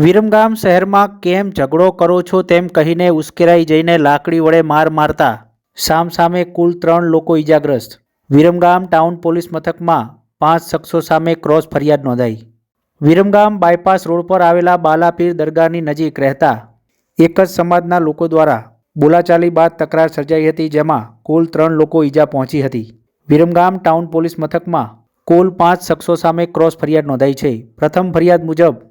વિરમગામ શહેરમાં કેમ ઝઘડો કરો છો તેમ કહીને ઉશ્કેરાઈ જઈને લાકડી વડે માર મારતા સામસામે કુલ ત્રણ લોકો ઈજાગ્રસ્ત. વિરમગામ ટાઉન પોલીસ મથકમાં પાંચ શખ્સો સામે ક્રોસ ફરિયાદ નોંધાઈ. વિરમગામ બાયપાસ રોડ પર આવેલા બાલાપીર દરગાહની નજીક રહેતા એક જ સમાજના લોકો દ્વારા બોલાચાલી બાદ તકરાર સર્જાઈ હતી જેમાં કુલ ત્રણ લોકો ઈજા પહોંચી હતી. વિરમગામ ટાઉન પોલીસ મથકમાં કુલ પાંચ શખ્સો સામે ક્રોસ ફરિયાદ નોંધાઈ છે. પ્રથમ ફરિયાદ મુજબ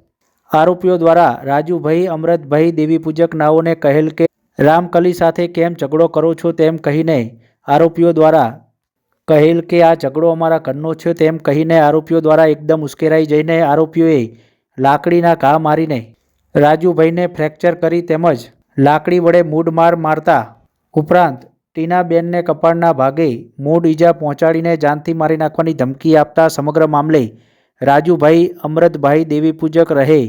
આરોપીઓ દ્વારા રાજુભાઈ અમૃતભાઈ દેવીપૂજક નાઓને કહેલ કે રામકલી સાથે કેમ ઝઘડો કરો છો તેમ કહીને આરોપીઓ દ્વારા કહેલ કે, આ ઝઘડો અમારા ઘરનો છે તેમ કહીને આરોપીઓ દ્વારા એકદમ ઉશ્કેરાઈ જઈને આરોપીઓએ લાકડીના ઘા મારીને રાજુભાઈને ફ્રેક્ચર કરી તેમજ લાકડી વડે મૂડ માર મારતા ઉપરાંત ટીનાબેનને કપાળના ભાગે મૂડ ઈજા પહોંચાડીને જાનથી મારી નાખવાની ધમકી આપતા સમગ્ર મામલે રાજુભાઈ અમરતભાઈ દેવીપૂજક રહે.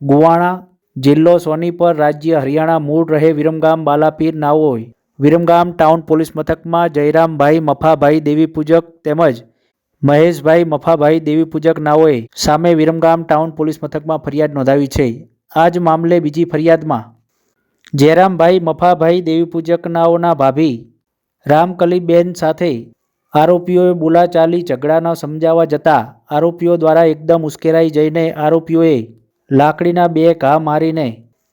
ગુવાણા જિલ્લો સોનીપર રાજ્ય હરિયાણા મૂળ રહે વિરમગામ બાલાપીર નાઓએ વિરમગામ ટાઉન પોલીસ મથકમાં જયરામભાઈ મફાભાઈ દેવીપૂજક તેમજ મહેશભાઈ મફાભાઈ દેવીપૂજક નાઓએ સામે વિરમગામ ટાઉન પોલીસ મથકમાં ફરિયાદ નોંધાવી છે. આ જ મામલે બીજી ફરિયાદમાં જયરામભાઈ મફાભાઈ દેવીપૂજક નાઓના ભાભી રામકલીબેન સાથે આરોપીઓએ બોલાચાલી, ઝઘડાના સમજાવવા જતા આરોપીઓ દ્વારા એકદમ ઉશ્કેરાઈ જઈને આરોપીઓએ લાકડીના બે ઘા મારીને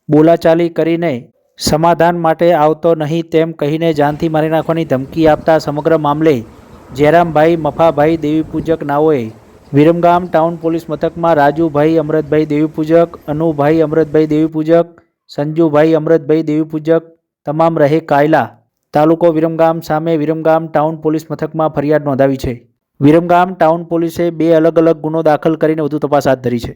બોલાચાલી કરીને સમાધાન માટે આવતો નહીં તેમ કહીને જાનથી મારી નાખવાની ધમકી આપતા સમગ્ર મામલે જયરામભાઈ, મફાભાઈ દેવીપૂજક નાઓએ વિરમગામ ટાઉન પોલીસ મથકમાં રાજુભાઈ અમૃતભાઈ દેવીપૂજક, અનુભાઈ અમૃતભાઈ દેવીપૂજક, સંજુભાઈ અમૃતભાઈ દેવીપૂજક, તમામ રહે કાયલા તાલુકો વિરમગામ સામે વિરમગામ ટાઉન પોલીસ મથકમાં ફરિયાદ નોંધાવી છે. વિરમગામ ટાઉન પોલીસે બે અલગ અલગ ગુનો દાખલ કરીને વધુ તપાસ હાથ ધરી છે.